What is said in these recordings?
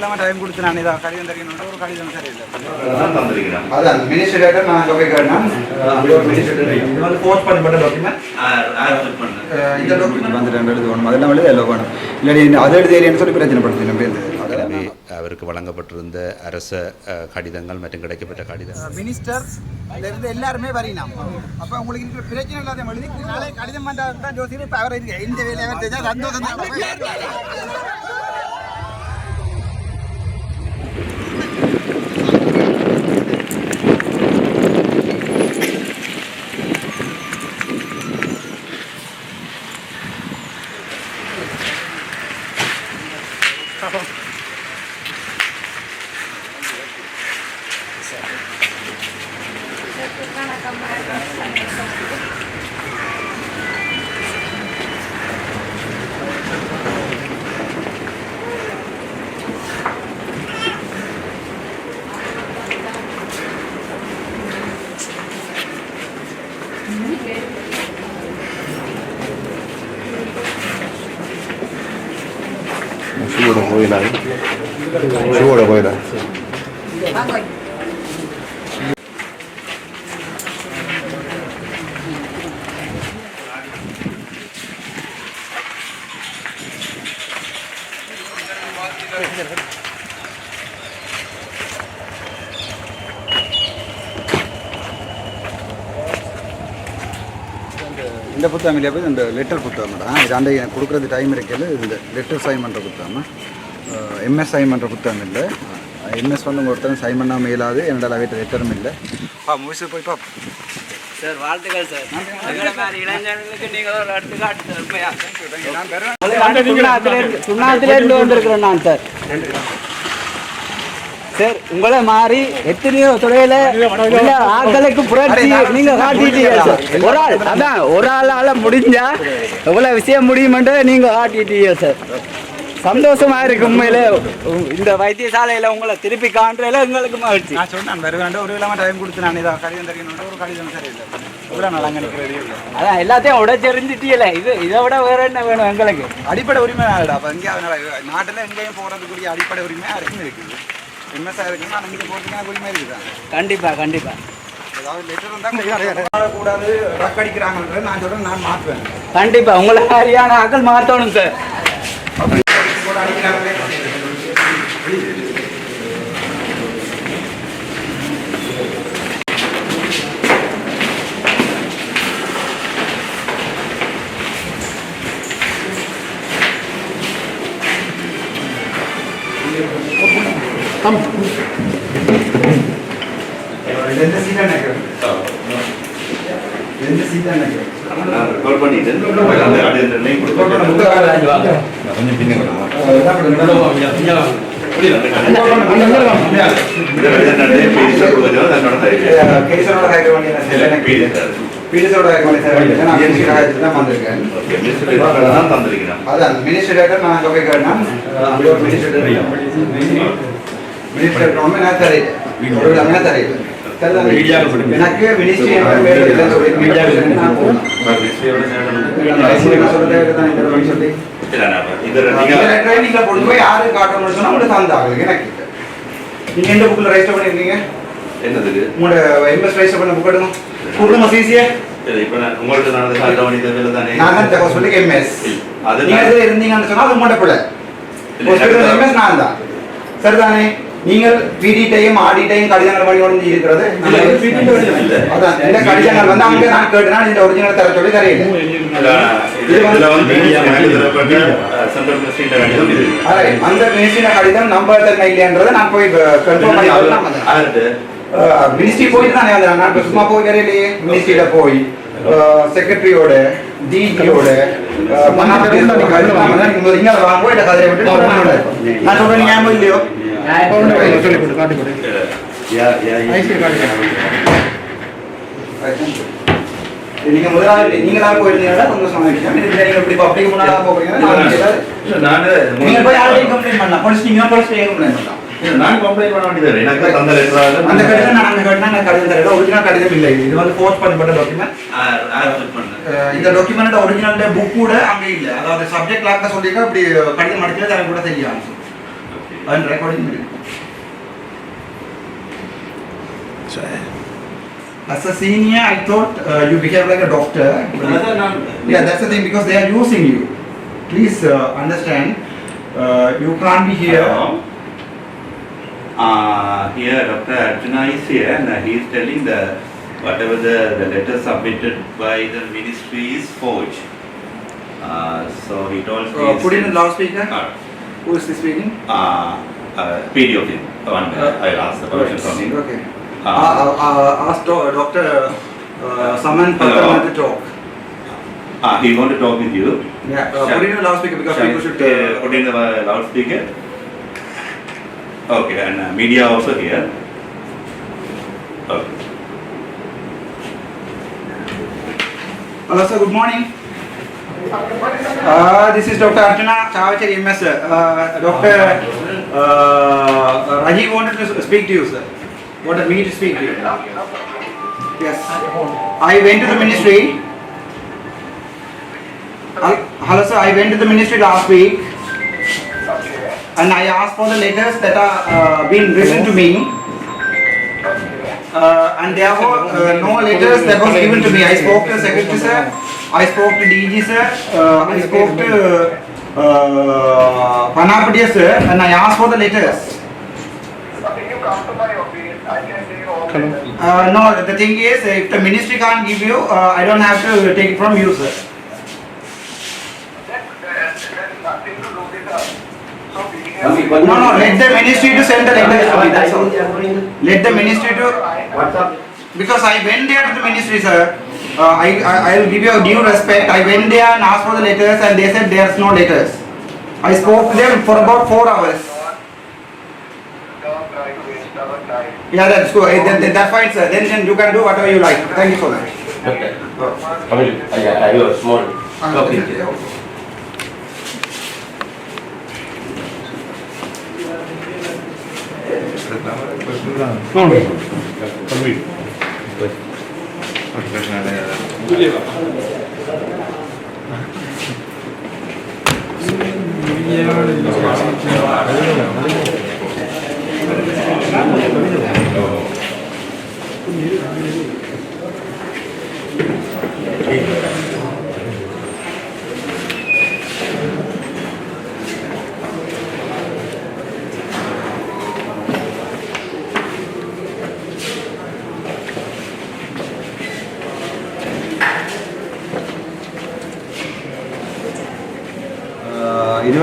இல்லாம டைம் கொடுத்து நான் இதை கடிதம் தெரியும் ஒரு கடிதம் சரியில்லை. தந்திருக்கிறேன். அதான் மினிஸ்டர் நான் போய் கேட்டேன் இது வந்து போஸ்ட் பண்ணப்பட்ட டாக்குமெண்ட் இந்த டாக்குமெண்ட் வந்து ரெண்டு எழுது வேணும். அதெல்லாம் எல்லாம் வேணும். இல்லாடி அதை சொல்லி எனவே அவருக்கு வழங்கப்பட்டிருந்த அரச கடிதங்கள் மற்றும் கிடைக்கப்பட்ட மினிஸ்டர் இருந்து எல்லாருமே வரையினாம் அப்போ உங்களுக்கு இருக்கிற பிரச்சனை இல்லாத எழுதி நாளை கடிதம் பண்ணால் தான் ஜோசியர். இப்போ அவர் இருக்கு இந்த வேலையை அவர் Sugar được hơi này? Sugar được hơi này? புத்தகம் இல்லையா போய் இந்த லெட்டர் புத்தகம் தான் இது அந்த எனக்கு கொடுக்குறது டைம் இருக்கல இந்த லெட்டர் சைன் பண்ணுற புத்தகம் எம்எஸ் சைன் பண்ணுற புத்தகம் இல்லை எம்எஸ் வந்து உங்கள் ஒருத்தரும் சைன் பண்ணாமல் மேலாது என்னோட வீட்டு லெட்டரும் இல்லை. ஆ மூவிஸு போய் பார்ப்போம் சார் வாழ்த்துக்கள் சார். எங்களை மாதிரி இளைஞர்களுக்கு நீங்கள் ஒரு எடுத்துக்காட்டு சார் உண்மையா? நான் சுண்ணாத்துலேருந்து வந்திருக்கிறேன் நான் சார். சார் உங்களை மாறி எத்தனையோ துறையில ஆட்களுக்கு புரட்சி நீங்க காட்டிட்டீங்க சார். ஒரு ஆள் அதான் ஒரு ஆளால முடிஞ்சா எவ்வளவு விஷயம் முடியுமென்றதை நீங்க காட்டிட்டீங்க சார். சந்தோஷமா இருக்கு உண்மையில. இந்த வைத்தியசாலையில உங்களை திருப்பி காண்றதுல எங்களுக்கு மகிழ்ச்சி. நான் சொன்னேன் வருவேன் ஒரு இல்லாமல் டைம் கொடுத்து நான் இதை கடிதம் தெரியும் ஒரு கடிதம் சரியில்லை இவ்வளோ நல்லா நினைக்கிறது இல்லை. அதான் எல்லாத்தையும் உடைச்செறிஞ்சிட்டீங்களே இது இதை விட வேற என்ன வேணும் எங்களுக்கு? அடிப்படை உரிமை அப்போ இங்கே நாட்டில் எங்கேயும் போகிறதுக்குரிய அடிப்படை உரிமை யாருக்கும் இருக்குது. எம்எஸ்ஆ இருக்குன்னா இங்கே போகிறதுக்கு உரிமை இருக்குதான் கண்டிப்பா கண்டிப்பா. ஏதாவது லெட்டர் இருந்தால் கூடாது ரக் அடிக்கிறாங்கன்றது நான் சொல்கிறேன் நான் மாற்றுவேன் கண்டிப்பா உங்களை மாதிரியான ஆக்கள் மாத்தணும் சார். கூட அடிக்கிறாங்களே எந்த அதான் மினிஸ்டர் நான் மினிஸ்டர் எனக்கு மினிஸ்ட்ரி சொல்லி. நீங்க கொண்டு போய் யாரு காட்டணும்னு சொன்னா உங்களுக்கு தந்தாங்க எனக்கு நீங்க எந்த புக்ல ரெஜிஸ்டர் பண்ணிருக்கீங்க? என்னதுக்கு உங்களோட எம்எஸ் ரெஜிஸ்டர் பண்ண புக் எடுங்க சிசியே சரி, இப்ப உங்களுக்கு நான் சாப்பிட வேண்டியது வேலை தானே? நான் தான் தகவல் சொல்லி எம்எஸ் அது நீங்க இருந்தீங்கன்னு சொன்னா அது உங்களோட பிள்ளை எம்எஸ் நான் தான். சரிதானே? நீங்கள் பிடிட்டையும் ஆடிட்டையும் கடிதங்கள் பண்ணி கொண்டு இருக்கிறது. அதான் இந்த கடிதங்கள் வந்து அங்க நான் கேட்டேன் இந்த ஒரிஜினல் தர சொல்லி தரையில அந்த மினிஸ்ட்ரின கடிதம் நம்பர் தன்மை இல்லைன்றதை நான் போய் கன்ஃபார்ம் பண்ணி மினிஸ்ட்ரி போயிட்டு தானே வந்தேன் நான் சும்மா போய் வரையிலேயே மினிஸ்ட்ரியில போய் செக்ரட்டரியோட டிஜியோட நான் சொல்றேன் ஞாபகம் இல்லையோ நீங்க முதலாளி நீங்க தான் போயிருந்தீங்கன்னா சந்தோஷமா விஷயம் நீங்க இப்படி பப்ளிக் முன்னாடி போறீங்கன்னா நான் ஏதாவது- நானு நீங்க போய் யாரையும் கம்ப்ளைண்ட் பண்ணலாம் போலீஸ் நீங்க போலீஸ் கம்ப்ளைண்ட் பண்ணலாம் நான் கம்ப்ளைண்ட் பண்ண வேண்டியது எனக்கு தந்த லெட்டராக அந்த கடிதம் நான் அந்த கடிதம் நான் கடிதம் தரல ஒரிஜினல் கடிதம் இல்லை இது வந்து போஸ்ட் பண்ணப்பட்ட டாக்குமெண்ட் இந்த டாக்குமெண்ட் ஒரிஜினல் புக் கூட அங்க இல்ல அதாவது சப்ஜெக்ட் லாக்க சொல்லிக்க அப்படி கடிதம் அடிக்கல எனக்கு கூட தெரியும் and recording video. As a senior, I thought uh, you behave like a doctor. Yeah, that's the thing because they are using you. Please uh, understand, uh, you can't be here. Hello. Uh, here Dr. Arjuna is here and uh, he is telling the whatever the, the letter submitted by the ministry is forged. Uh, so he told Uh, me. put in the loudspeaker. Uh, Who is this speaking? uh, uh, PD of him. One minute, I'll ask the permission from him. Okay. Uh, Uh, uh, uh, ask do- Doctor uh, Saman Hello. To talk. uh, he want to talk with you. Yeah, uh, Shall- put in the loudspeaker because shall, people should. uh, Uh, put in the uh, loudspeaker. Okay, and uh, media also here. Okay. Hello, sir. Good morning. Uh, this is Dr. Arjuna Chavachari MS. Uh, Dr. Uh, Rajiv wanted to speak to you, sir. Wanted me to speak to you. Yes. I went to the ministry. Hel- Hello, sir. I went to the ministry last week. And I asked for the letters that are uh, being written to me. Uh, and there were uh, no letters that was given to me. I spoke to the secretary sir, I spoke to DG sir, uh, I spoke to uh, Panapadia sir, and I asked for the letters. Okay, you come to my office, I can take all the letters. Uh, no, the thing is, if the ministry can't give you, uh, I don't have to take it from you, sir. That, that, that is nothing to do with us. So we have. No, no, let the ministry to send the letters to me. That's all. Let the ministry to. Because I went there to the ministry, sir. Uh, I, I I will give you a due respect. I went there and asked for the letters, and they said there's no letters. I spoke to them for about four hours. Don't try to waste our time. Yeah, that's good. Then, then that's fine, sir. Then, then you can do whatever you like. Thank you so much. Kamil, I, I have a small topic. இருபது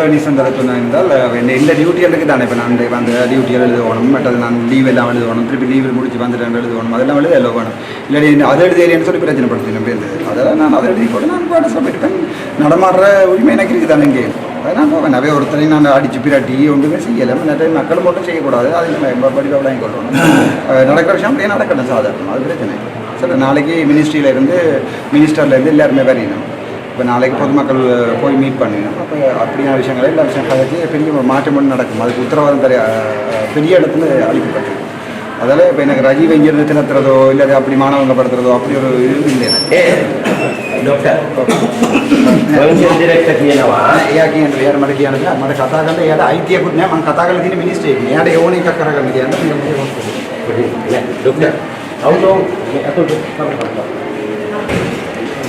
வேண்டிய சந்தர்ப்பம் இருந்தால் இந்த இந்த டியூட்டிகளுக்கு தானே இப்போ நான் அந்த டியூட்டிகள் எழுதணும் மற்றது நான் லீவ் எல்லாம் எழுதணும் திருப்பி லீவில் முடிச்சு வந்துட்டு எழுதணும் அதெல்லாம் எழுத எல்லாம் வேணும் இல்லாட்டி அதை எழுதியேன்னு சொல்லி பிரச்சனை படுத்தினேன் பேருந்து அதெல்லாம் நான் அதை எழுதி போட்டு நான் பாட்டு சமைப்பேன் நடமாடுற உரிமை எனக்கு இருக்குது தானே இங்கே அதை நான் போவேன் நிறைய ஒருத்தரையும் நான் அடிச்சு பிராட்டி ஒன்றுமே செய்யலை நிறைய மக்கள் மட்டும் செய்யக்கூடாது அதில் படிப்பாக வாங்கி கொள்ளணும் நடக்கிற விஷயம் அப்படியே நடக்கணும் சாதாரணம் அது பிரச்சனை சில நாளைக்கு மினிஸ்ட்ரியிலேருந்து மினிஸ்டர்லேருந்து எல்லாருமே வரையணும் இப்போ நாளைக்கு பொதுமக்கள் போய் மீட் பண்ணினோம் அப்போ அப்படியான விஷயங்களை எல்லா விஷயம் கதைக்கு பெரிய மாற்றம் ஒன்று நடக்கும். அதுக்கு உத்தரவாதம் தெரிய பெரிய இடத்துல அளிக்கப்பட்டது அதில் இப்போ எனக்கு ரஜீவ் இங்கிருந்து திணத்துறதோ இல்லை அப்படி மாணவங்க படுத்துறதோ அப்படி ஒரு இது இல்லை మన కథాగంటే ఏదో ఐతిహ్య పుట్టినా మన కథాగలు తిని మినిస్టర్ అయిపోయింది ఏడ ఏమని కక్కరగలిగింది అంటే డాక్టర్ అవును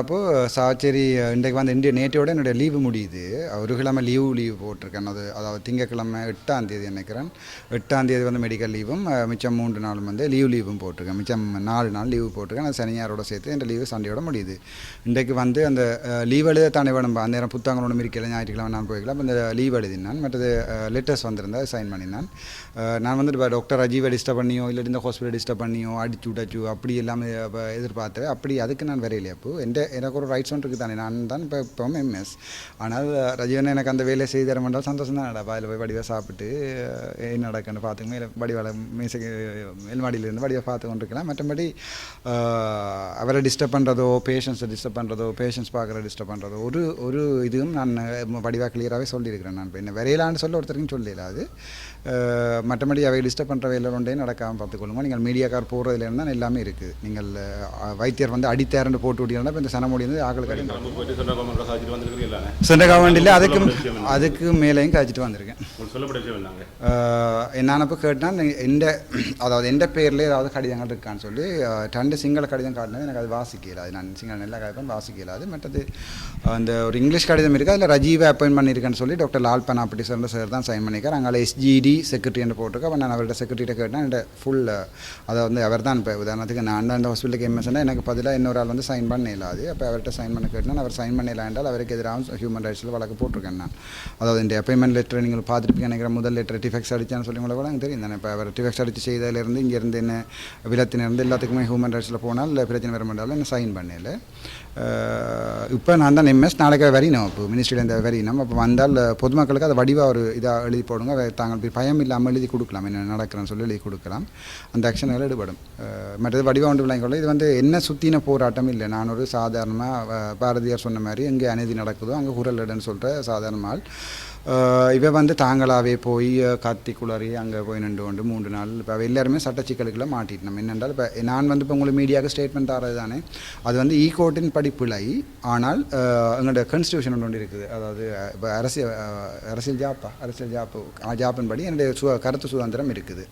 என்னடாப்போ சாச்சேரி இன்றைக்கு வந்து இந்திய நேற்றோட என்னுடைய லீவு முடியுது. ஒரு கிழமை லீவு லீவு போட்டிருக்கேன். அது அதாவது திங்கக்கிழமை எட்டாம் தேதி நினைக்கிறேன். எட்டாம் தேதி வந்து மெடிக்கல் லீவும் மிச்சம் மூன்று நாளும் வந்து லீவ் லீவும் போட்டிருக்கேன். மிச்சம் நாலு நாள் லீவு போட்டிருக்கேன். நான் சனியாரோட சேர்த்து என் லீவு சண்டையோட முடியுது. இன்றைக்கு வந்து அந்த லீவ் எழுத தானே வேணும். அந்த நேரம் புத்தகங்களோட இருக்கல ஞாயிற்றுக்கிழமை நான் போய்க்கலாம் அந்த இந்த லீவ் எழுதினான். மற்றது லெட்டர்ஸ் வந்திருந்தா சைன் பண்ணினான். நான் வந்துட்டு இப்போ டாக்டர் அஜீவை டிஸ்டர்ப் பண்ணியோ இல்லை இந்த ஹாஸ்பிட்டல் டிஸ்டர்ப் பண்ணியோ அடிச்சு விடச்சு அப்படி எல்லாமே அப்ப எதிர்பார்த்தேன். அப்படி அதுக்கு நான் வரையிலே அப்போ. எந்த எனக்கு ஒரு ரைட்ஸ் ஒன்று இருக்குது தானே நான் தான் இப்போ இப்போவும் எம்எஸ் ஆனால் ரஜீவன் எனக்கு அந்த வேலையை செய்து தர மாட்டால் சந்தோஷம் தான் நடப்பா அதில் போய் வடிவாக சாப்பிட்டு என்ன நடக்குன்னு பார்த்துங்க மேலே வடிவாள மீசைக்கு மேல்மாடியிலேருந்து வடிவாக பார்த்து கொண்டிருக்கலாம். மற்றபடி அவரை டிஸ்டர்ப் பண்ணுறதோ பேஷன்ஸை டிஸ்டர்ப் பண்ணுறதோ பேஷன்ஸ் பார்க்குற டிஸ்டர்ப் பண்ணுறதோ ஒரு ஒரு இதுவும் நான் வடிவாக கிளியராகவே சொல்லியிருக்கிறேன். நான் இப்போ என்ன வரையலான்னு சொல்ல ஒருத்தருக்கும் சொல்லல அது. மற்றபடி அவை டிஸ்டர்ப் பண்ணுற வேலை ஒன்றே நடக்காமல் பார்த்துக்கொள்ளுங்க. நீங்கள் மீடியாக்கார் போகிறதுல இருந்தால் எல்லாமே இருக்குது நீங்கள் வைத்தியர் வந்து அடித்தாரண்டு போட்டு விட்டீங்கன்னா இப்போ இந்த சனமொழி வந்து ஆக்களுக்கு சொந்த கவர்மெண்ட்டில் அதுக்கு அதுக்கு மேலேயும் காய்ச்சிட்டு வந்திருக்கேன். உங்களுக்கு சொல்லப்பட்ட விஷயம் எந்த அதாவது எந்த பேரில் ஏதாவது கடிதங்கள் இருக்கான்னு சொல்லி ரெண்டு சிங்கள கடிதம் காட்டினது எனக்கு அது வாசிக்க இயலாது நான் சிங்கள நல்லா கடிதம் வாசிக்க அது மற்றது அந்த ஒரு இங்கிலீஷ் கடிதம் இருக்குது அதில் ரஜீவை அப்பாயின் பண்ணியிருக்கேன்னு சொல்லி doctor Lal Panappatti sir sir தான் சைன் பண்ணியிருக்கார் அங்கே எஸ்ஜிடி செக்ரட்டரின்னு போட்டிருக்கேன் அப்போ நான் அவர்கிட்ட செக்ரட்டரிட்ட கேட்டேன் என்கிட்ட ஃபுல் அதை வந்து அவர் தான் இப்போ உதாரணத்துக்கு நான் தான் இந்த ஹாஸ்பிட்டலுக்கு எம்எஸ்னா எனக்கு பதிலாக இன்னொரு ஆள் வந்து சைன் பண்ண இயலாது அப்போ அவர்கிட்ட சைன் பண்ண கேட்டேன் அவர் சைன் பண்ணல என்றால் அவருக்கு எதிராக ஹியூமன் ரைட்ஸில் வழக்கு போட்டிருக்கேன் நான் அதாவது இந்த அப்பாயின்மெண்ட் லெட்டர் நீங்கள் பார்த்துட்டு பார்த்துருப்பீங்க முதல் லெட்டர் டிஃபெக்ட்ஸ் அடித்தான்னு சொல்லி உங்களை கூட எனக்கு தெரியும் தானே. இப்போ அவர் டிஃபெக்ட்ஸ் அடித்து செய்ததுலேருந்து இங்கேருந்து என்ன விலத்தினிருந்து எல்லாத்துக்குமே ஹியூமன் ரைட்ஸில் போனால் இல்லை பிரச்சனை வர மாட்டாலும் என்ன சைன் பண்ணல. இப்போ நான் தான் எம்எஸ் நாளைக்கு வரையணும் இப்போ மினிஸ்ட்ரியிலேருந்து வரையணும் அப்போ வந்தால் பொதுமக்களுக்கு அதை வடிவாக ஒரு இதாக எழுதி போடுங்க. தாங்கள் பயம் இல்லாமல் எழுதி கொடுக்கலாம். என்ன நடக்கிறேன்னு சொல்லி எழுதி கொடுக்கலாம். அந்த ஆக்ஷன்கள் ஈடுபடும் மற்றது வடிவாக ஒன்று விளங்கிக்கொள்ள இது வந்து என்ன சுற்றின போராட்டம் இல்லை. நான் ஒரு சாதாரணமாக பாரதியார் சொன்ன மாதிரி எங்கே அநீதி நடக்குதோ அங்கே குரல் இடன்னு சொல்கிற சாதாரண ஆள். இவ வந்து தாங்களாகவே போய் கத்தி குளறி அங்கே போய் நின்று கொண்டு மூன்று நாள் இப்போ எல்லாருமே சட்ட சிக்கலுக்குள்ள மாட்டிட்டு என்னென்றால் இப்போ நான் வந்து இப்போ உங்களுக்கு மீடியாவுக்கு ஸ்டேட்மெண்ட் தரது தானே? அது வந்து e ஈ கோர்ட்டின் படிப்பிழை ஆனால் எங்களோட கான்ஸ்டியூஷன் ஒன்று ஒன்று இருக்குது. அதாவது இப்போ அரசியல் அரசியல் ஜாப்பா? அரசியல் ஜாப்பு ஜாப்பின் படி என்னுடைய சு கருத்து சுதந்திரம் இருக்குது.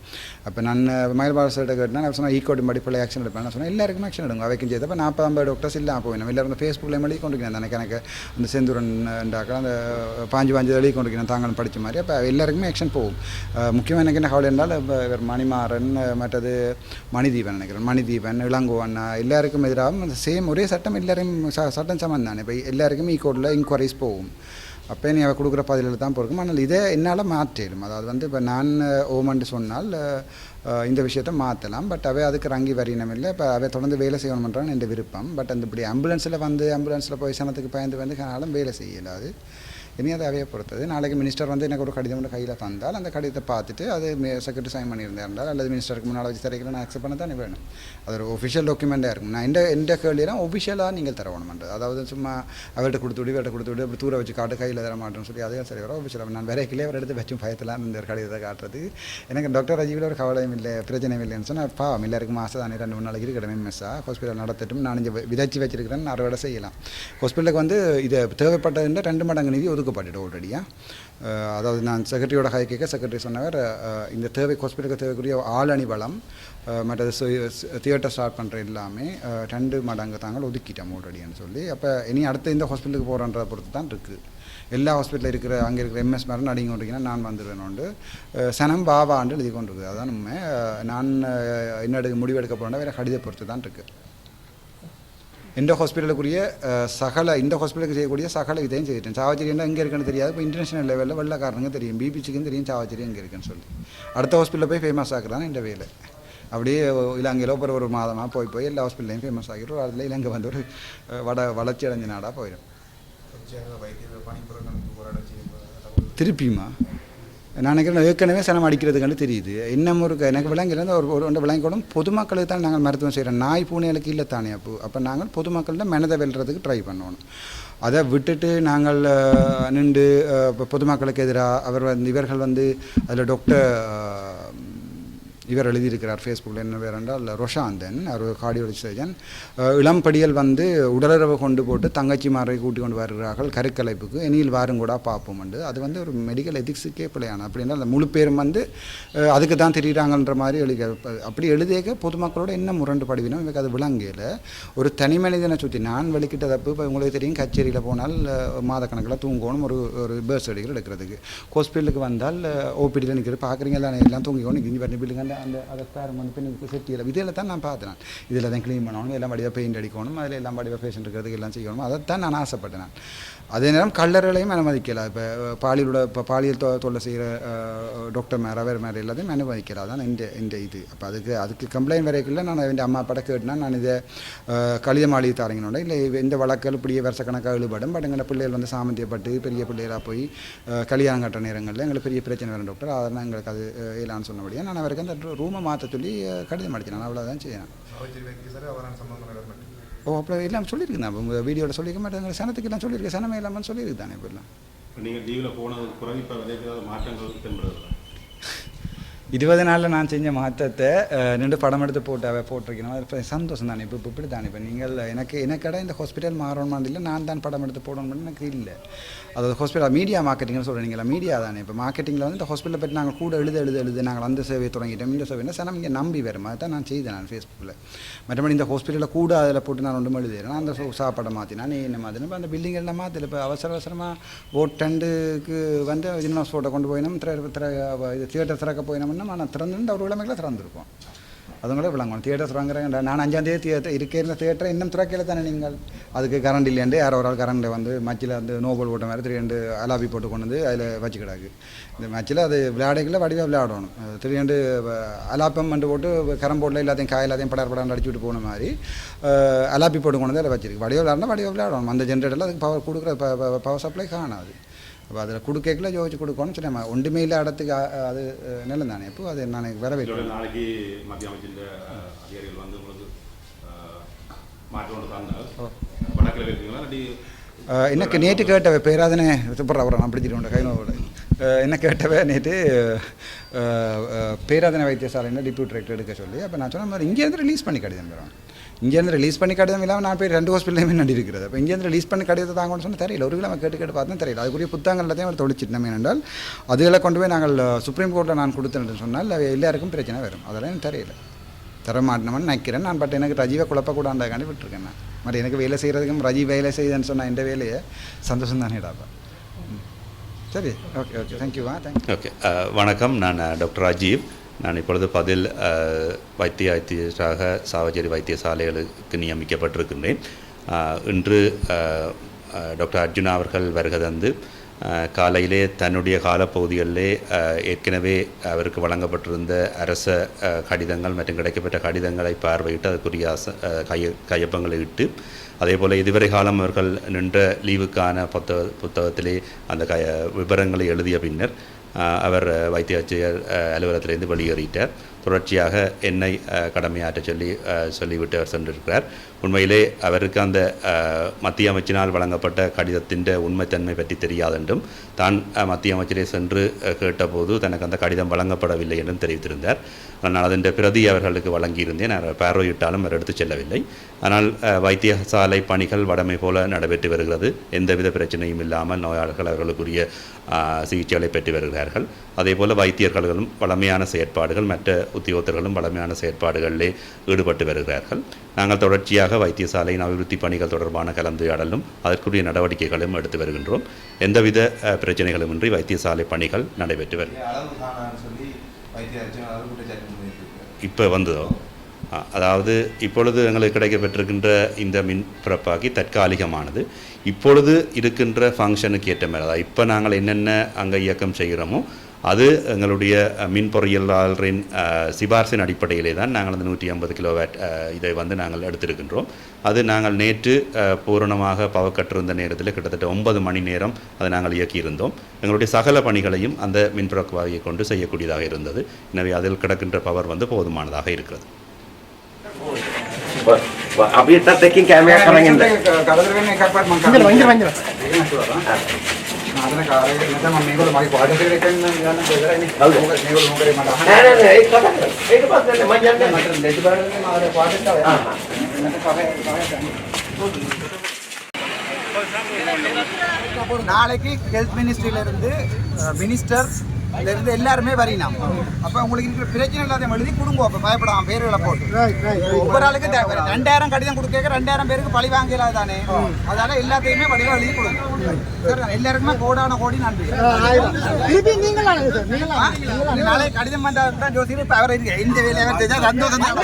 அப்போ நான் மயில்பால் சார்ட்ட கேட்டால் நான் சொன்னால் ஈ e கோர்ட்டின் படிப்பில் ஆக்ஷன் எடுப்பேன். நான் எல்லாருக்கும் ஆக்ஷன் எடுங்க. அவைக்கும் செய்து. அப்போ நாற்பது ஐம்பது டாக்டர்ஸ் இல்லை போயிடும் எல்லாரும் ஃபேஸ்புக்கில் எழுதி கொண்டு எனக்கு எனக்கு அந்த செந்தூரன் அந்த பாஞ்சு பாஞ்சு எழுதி கொண்டிருக்கிறோம் தாங்களும் படித்த மாதிரி. அப்போ எல்லாருக்குமே ஆக்ஷன் போகும். முக்கியமாக எனக்கு என்ன கவலை என்றால் இவர் மணிமாறன் மற்றது மணிதீபன் நினைக்கிறேன். மணிதீபன் இளங்குவன் எல்லாருக்கும் எதிராகவும் அந்த சேம் ஒரே சட்டம் எல்லாரும் ச- சட்டம் சமம் தானே இப்போ எல்லாருக்குமே ஈக்கோட்டில் இன்கொயரிஸ் போகும். அப்போ நீ அவள் கொடுக்குற பதிலில் தான் பொறுக்கும் ஆனால் இதை என்னால் மாற்றிடும் அதாவது வந்து இப்போ நான் ஓமன்ட்டு சொன்னால் இந்த விஷயத்த மாற்றலாம். பட் அவை அதுக்கு ரங்கி வரையினம் இல்லை. இப்போ அவை தொடர்ந்து வேலை செய்யணுமன்றான் என் விருப்பம். பட் அந்த இப்படி ஆம்புலன்ஸில் வந்து ஆம்புலன்ஸில் போய் சனத்துக்கு பயந்து வந்து காலம் வேலை செய்யலாது. இனி அதை அவையை பொறுத்தது. நாளைக்கு மினிஸ்டர் வந்து எனக்கு ஒரு கடிதம் ஒன்று கையில் தந்தால் அந்த கடிதத்தை பார்த்துட்டு அது செக்ரட்டரி சைன் பண்ணியிருந்தால் அல்லது மினிஸ்டருக்கு முன்னால் வச்சு தரைக்கிற நான் அக்செப்ட் பண்ண தானே வேணும். அது ஒரு ஒஃபிஷியல் டாக்குமெண்ட்டாக இருக்கும். நான் எந்த எந்த கேள்வியெல்லாம் ஒஃபிஷியலாக நீங்கள் தர வேணுமென்றது அதாவது சும்மா அவர்கிட்ட கொடுத்து விடு இவர்கிட்ட கொடுத்து விடு அப்படி தூர வச்சு காட்டு கையில் தர மாட்டோம்னு சொல்லி அதையும் சரி வரும். ஒஃபிஷியலாக நான் வேற ஒரு அவர் எடுத்து வச்சும் பயத்தலாம் இந்த ஒரு கடிதத்தை காட்டுறது. எனக்கு டாக்டர் ராஜீவில் ஒரு கவலையும் இல்லை பிரச்சனையும் இல்லைன்னு சொன்னால் பாவம் எல்லாருக்கும் மாதம் தானே ரெண்டு மூணு நாளைக்கு இருக்கட்டும் மெஸ்ஸாக ஹாஸ்பிட்டல் நடத்தட்டும் நான் இங்கே விதைச்சி வச்சிருக்கிறேன் அறுவடை செய்யலாம். ஹாஸ்பிட்டலுக்கு வந்து இது தேவைப்பட்டதுன்ற ரெண்டு மடங்கு நிதி கொடுக்கப்பட்டுட்டு ஆல்ரெடியாக அதாவது நான் செக்ரட்டரியோட ஹை கேட்க செக்ரட்டரி சொன்னவர் இந்த தேவை ஹாஸ்பிட்டலுக்கு தேவைக்குரிய ஆள் வளம் மற்றது தியேட்டர் ஸ்டார்ட் பண்ணுற எல்லாமே ரெண்டு மடங்கு தாங்கள் ஒதுக்கிட்டோம் ஆல்ரெடின்னு சொல்லி. அப்போ இனி அடுத்த இந்த ஹாஸ்பிட்டலுக்கு போகிறன்றத பொறுத்து தான் இருக்குது எல்லா ஹாஸ்பிட்டலில் இருக்கிற அங்கே இருக்கிற எம்எஸ் மேரம் நடிங்க கொண்டிருக்கீங்கன்னா நான் வந்துடுவேன் சனம் பாவாண்டு எழுதி கொண்டிருக்குது. அதான் உண்மை. நான் என்ன எடுக்க முடிவு எடுக்க போகிறேன்னா வேறு கடித பொறுத்து தான் இருக்குது இந்த ஹாஸ்பிட்டலுக்குரிய அஹ், சகல இந்த ஹாஸ்பிட்டலுக்கு செய்யக்கூடிய சகல இதையும் செய்துட்டேன். சாவச்சேரி என்ன எங்கே இருக்குன்னு தெரியாது. இப்போ இன்டர்நேஷனல் லெவலில் வெள்ளக்காரனுங்க தெரியும். பிபிசிக்கும் தெரியும் சாவச்சேரி எங்கே இருக்குன்னு சொல்லி. அடுத்த ஹாஸ்பிட்டலில் போய் ஃபேமஸ் ஆக்குறான் இந்த வேலை. அப்படியே இலங்கையில் ஒரு ஒரு மாதமாக போய் போய் எல்லா ஹாஸ்பிட்டலையும் ஃபேமஸ் ஆகிடும் அதில் இலங்கை வந்து ஒரு வட வளர்ச்சி அடைஞ்ச நாடாக போயிடும். திருப்பியுமா? நான் நினைக்கிறேன் ஏற்கனவே சனம் அடிக்கிறதுக்கான தெரியுது. இன்னமும் ஒரு எனக்கு விலங்கிலேருந்து ஒரு ஒரு ஒன்று விலங்கோடும் பொதுமக்களுக்கு தான் நாங்கள் மருத்துவம் செய்கிறோம். நாய் பூனைகளுக்கு இல்லை தானே அப்போ. அப்போ நாங்கள் பொதுமக்கள்தான் மனதை வெல்றதுக்கு ட்ரை பண்ணணும். அதை விட்டுட்டு நாங்கள் நின்று இப்போ பொதுமக்களுக்கு எதிராக அவர் வந்து இவர்கள் வந்து அதில் டாக்டர் இவர் எழுதியிருக்கிறார் ஃபேஸ்புக்கில் என்ன பேர் என்றால் ரொஷாந்தன் ஒரு கார்டியோலஜி சர்ஜன் இளம் படியல் வந்து உடலுறவு கொண்டு போட்டு தங்கச்சிமாரை கூட்டி கொண்டு வருகிறார்கள் கருக்கலைப்புக்கு. இனியில் வாரும் கூட பார்ப்போம் உண்டு அது வந்து ஒரு மெடிக்கல் எதிக்ஸுக்கே பிள்ளையான அப்படின்னா அந்த முழு பேரும் வந்து அதுக்கு தான் தெரியுறாங்கன்ற மாதிரி எழுதி அப்படி எழுதியக்க பொதுமக்களோட என்ன முரண்டு படுவினோம் இவங்க அது விளங்கையில் ஒரு தனி மனிதனை சுற்றி நான் வெளிக்கிட்ட தப்பு இப்போ உங்களுக்கு தெரியும் கச்சேரியில் போனால் மாதக்கணக்கில் தூங்கணும் ஒரு ஒரு பேர்ஸ் சர்டிஃபிகேட் எடுக்கிறதுக்கு. ஹாஸ்பிட்டலுக்கு வந்தால் ஓபிடியில் நிற்கிறது பார்க்குறீங்க தானே எல்லாம் தூங்கிக்கணும் இங்கே பண்ணி பிள்ளைங்க அந்த அதை பேர் வந்து பின்னுக்கு செட்டியில் இதில் தான் நான் பார்த்தேன் இதில் தான் க்ளீன் பண்ணணும் எல்லாம் வடிவாக பெயிண்ட் அடிக்கணும் அதில் எல்லாம் வடிவாக பேஷண்ட் இருக்கிறதுக்கு எல்லாம் செய்யணும். அதைத்தான் நான் ஆசைப்பட்டேன் நான் அதே நேரம் கல்லறைகளையும் அனுமதிக்கலாம் இப்போ பாலியலோட இப்போ பாலியல் தொ தொல்லை செய்கிற டாக்டர் மேலே வேறு மாதிரி எல்லாத்தையும் அனுமதிக்கலாம் அதான் இந்த இந்த இது. அப்போ அதுக்கு அதுக்கு கம்ப்ளைண்ட் வரைக்குள்ள நான் என் அம்மா பட கேட்டுனா நான் இதை கழித மாளிகை தாரங்கனோட இல்லை இந்த வழக்குகள் இப்படியே வருஷக்கணக்காக இழுபடும். பட் எங்களை பிள்ளைகள் வந்து சாமந்தியப்பட்டு பெரிய பிள்ளைகளாக போய் கல்யாணம் கட்டுற நேரங்களில் எங்களுக்கு பெரிய பிரச்சனை வரும் டாக்டர் அதெல்லாம் எங்களுக்கு அது அஹ், இல்லைன்னு சொன்னபடியாக நான் அவருக்கு அந்த ரூமை மாற்ற சொல்லி கடிதம் அடிச்சேன். நான் அவ்வளோதான் செய்யணும் ஓ அப்போ எல்லாம் சொல்லியிருக்கேன் நான் வீடியோவில் சொல்லியிருக்க மாட்டேங்கிற சனத்துக்கு எல்லாம் சொல்லியிருக்கேன் சனமே இல்லாமல் சொல்லியிருக்கு தானே இப்போ நீங்கள் லீவில் போனது பிறகு இப்போ மாற்றங்கள் தென்படுது. இருபது நாளில் நான் செஞ்ச மாற்றத்தை ரெண்டு படம் எடுத்து போட்டு அவ போட்டிருக்கணும் அது இப்போ சந்தோஷம் தானே? இப்போ இப்போ இப்படி தானே? இப்போ நீங்கள் எனக்கு எனக்கடை இந்த ஹாஸ்பிட்டல் மாறணும் இல்லை நான் தான் படம் எடுத்து போடணும்னு எனக்கு இல்லை. அதாவது ஹாஸ்பிட்டல் மீடியா மார்க்கெட்டிங்னு சொல்கிறீங்களா மீடியா தானே? இப்போ மார்க்கெட்டிங்கில் வந்து இந்த ஹாஸ்பிட்டலை பற்றி நாங்கள் கூட எழுத எழுத எழுது நாங்கள் அந்த சேவையை தொடங்கிட்டோம். இந்த சேவை சார் இங்கே நம்பி வரும். அதை தான் நான் செய்தேன் நான் ஃபேஸ்புக்கில் மற்றபடி இந்த ஹாஸ்பிட்டலில் கூட அதில் போட்டு நான் ஒன்றும் எழுதுறேன் நான் அந்த சாப்பாடை மாற்றினா நீ என்ன மாதிரி இப்போ அந்த பில்டிங் எல்லாம் மாற்றல இப்போ அவசர அவசரமாக ஓட்டண்டுக்கு வந்து ஜிம்னாஸ் ஃபோட்டோ கொண்டு போயினோம். திரை திரை இது தியேட்டர் திறக்க போயினோம்னா நான் திறந்துருந்து ஒரு கிழமைக்குள்ள திறந்துருப்போம் அதுங்களே விளங்கணும். தியேட்டர்ஸ் வாங்குறாங்க நான் அஞ்சாந்தேதி தியேட்டர் இருக்க தியேட்டர் இன்னும் திறக்கல தானே நீங்கள்? அதுக்கு கரண்ட் இல்லையாண்டு யாரோ ஒரு ஆள் கரண்ட் வந்து மச்சில் வந்து நோபல் போட்ட மாதிரி திரியண்டு அலாபி போட்டு கொண்டு வந்து அதில் வச்சு கிடாக்கு. இந்த மேட்ச்சில் அது விளையாடைக்குள்ள வடிவாக விளையாடணும். திரியண்டு அலாப்பம் வந்து போட்டு கரம் போட்டில் எல்லாத்தையும் காய் எல்லாத்தையும் படார் படாண்டு அடிச்சு விட்டு போன மாதிரி அலாப்பி போட்டு கொண்டு வந்து அதில் வச்சிருக்கு. வடிவாக விளையாடணும் வடிவாக விளையாடணும். அந்த ஜென்ரேட்டரில் அதுக்கு பவர் கொடுக்குற பவர் சப்ளை காணாது. அப்போ அதில் கொடுக்கல யோசிச்சு கொடுக்கணும்னு சொல்லி நம்ம ஒன்றுமே இல்லை இடத்துக்கு அது நிலம் தானே இப்போ அது நான் வரவேற்கிறேன் நாளைக்கு மத்திய அமைச்சின் அதிகாரிகள் வந்து உங்களுக்கு எனக்கு நேற்று கேட்டவ பேராதனே சூப்பர் அவரை நான் பிடிச்சிட்டு கைனோட என்ன கேட்டவ நேற்று பேராதனை வைத்தியசாலையில் டிப்யூட் டிரெக்டர் எடுக்க சொல்லி அப்போ நான் சொன்ன மாதிரி இங்கேருந்து ரிலீஸ் பண்ணி கடிதம் பெறுவேன் இங்கேருந்து ரிலீஸ் பண்ணி கடிதம் இல்லாமல் நான் போய் ரெண்டு ஹாஸ்பிட்டலையுமே நடி இருக்கிறது. அப்போ இங்கேருந்து ரிலீஸ் பண்ணி கடிதத்தை தாங்கன்னு சொன்னால் தெரியல. ஒரு கிலோ கேட்டு கேட்டு பார்த்தா தெரியல. அதுக்குரிய புத்தகங்கள் எல்லாத்தையும் அவர் தொழிச்சிட்டோம் ஏனென்றால் அதுகளை கொண்டு போய் நாங்கள் சுப்ரீம் கோர்ட்டில் நான் கொடுத்தேன்னு சொன்னால் எல்லாருக்கும் பிரச்சனை வரும். அதெல்லாம் எனக்கு தெரியல. தர நினைக்கிறேன். நான் பட் எனக்கு ரஜீவை குழப்பக்கூடாண்டாக்காண்டி விட்டுருக்கேன் நான். மற்ற எனக்கு வேலை செய்கிறதுக்கும் ரஜீவ் வேலை செய்யுதுன்னு சொன்னால் இந்த வேலையை சந்தோஷம் தானேடாப்பா ம். சரி. Okay okay. தேங்க்யூவா தேங்க்யூ ஓகே வணக்கம். நான் டாக்டர் ராஜீவ். நான் இப்பொழுது பதில் வைத்திய வைத்தியராக சாவச்சேரி வைத்தியசாலைகளுக்கு நியமிக்கப்பட்டிருக்கின்றேன். இன்று டாக்டர் அர்ஜுனா அவர்கள் வருகை தந்து காலையிலே தன்னுடைய காலப்பகுதிகளிலே ஏற்கனவே அவருக்கு வழங்கப்பட்டிருந்த அரச கடிதங்கள் மற்றும் கிடைக்கப்பட்ட கடிதங்களை பார்வையிட்டு அதுக்குரிய அச கைய கையொப்பங்களை இட்டு அதே போல் இதுவரை காலம் அவர்கள் நின்ற லீவுக்கான புத்தக புத்தகத்திலே அந்த க விவரங்களை எழுதிய பின்னர் அவர் அஹ், வைத்திய ஆட்சியர் அஹ், வெளியேறிட்டார் தொடர்ச்சியாக என்னை அஹ், கடமையாற்ற சொல்லி சொல்லிவிட்டு அவர் சென்றிருக்கிறார். உண்மையிலே அவருக்கு அந்த மத்திய அமைச்சினால் வழங்கப்பட்ட கடிதத்தின் உண்மைத்தன்மை பற்றி தெரியாதென்றும் தான் மத்திய அமைச்சரை சென்று கேட்டபோது தனக்கு அந்த கடிதம் வழங்கப்படவில்லை என்றும் தெரிவித்திருந்தார். ஆனால் அதன் பிரதி அவர்களுக்கு வழங்கியிருந்தேன். அவர் பார்வையிட்டாலும் அவர் எடுத்துச் செல்லவில்லை. ஆனால் வைத்தியசாலை பணிகள் வடமை போல நடைபெற்று வருகிறது. எந்தவித பிரச்சனையும் இல்லாமல் நோயாளர்கள் அவர்களுக்குரிய சிகிச்சைகளை பெற்று வருகிறார்கள். அதேபோல் வைத்தியர்களும் வளமையான செயற்பாடுகள் மற்ற உத்தியோகத்தர்களும் வளமையான செயற்பாடுகளிலே ஈடுபட்டு வருகிறார்கள். நாங்கள் தொடர்ச்சியாக வைத்தியசாலையின் அபிவிருத்தி பணிகள் தொடர்பான கலந்துரையாடலும் அதற்குரிய நடவடிக்கைகளும் எடுத்து வருகின்றோம். எந்தவித அஹ், பிரச்சனைகளுமின்றி வைத்தியசாலை பணிகள் நடைபெற்று வருகிறது இப்போ வந்ததோ? அதாவது இப்பொழுது எங்களுக்கு கிடைக்கப்பட்டிருக்கின்ற இந்த மின் பிறப்பாக்கி தற்காலிகமானது. இப்பொழுது இருக்கின்ற ஃபங்க்ஷனுக்கு ஏற்ற மாதிரி அதாவது இப்போ நாங்கள் என்னென்ன அங்கே இயக்கம் செய்கிறோமோ அது எங்களுடைய அஹ், மின் பொறியியலாளரின் அஹ், சிபார்சின் அடிப்படையிலே தான் நாங்கள் அந்த நூற்றி ஐம்பது கிலோவேட் அஹ், இதை வந்து நாங்கள் எடுத்திருக்கின்றோம் அது நாங்கள் நேற்று அஹ், பூரணமாக பவக்கற்றிருந்த நேரத்தில் கிட்டத்தட்ட ஒன்பது மணி நேரம் அதை நாங்கள் இயக்கியிருந்தோம் எங்களுடைய சகல பணிகளையும் அந்த மின்பிறக்குவாயை கொண்டு செய்யக்கூடியதாக இருந்தது எனவே அதில் கிடக்கின்ற பவர் வந்து போதுமானதாக இருக்கிறது अभी तक टेकिंग कैमरा நாளைக்கு ஹெல்த் மினிஸ்ட்ரியிலிருந்து மினிஸ்டர் இருந்து எல்லாருமே வரையினாம் அப்ப உங்களுக்கு இருக்கிற பிரச்சனை இல்லாத எழுதி கொடுங்க அப்ப பயப்படாம பேர்களை போட்டு. ஒவ்வொரு ஆளுக்கு ரெண்டாயிரம் கடிதம் கொடுக்க ரெண்டாயிரம் பேருக்கு பழி வாங்கலாம் தானே அதனால எல்லாத்தையுமே வடிவம் எழுதி கொடுங்க. சார் எல்லாருக்குமே கோடான கோடி நன்றி. நாளை கடிதம் பண்ணா தான் ஜோசியர் இப்ப அவர் இருக்கு இந்த வேலையை சந்தோஷம் தான்?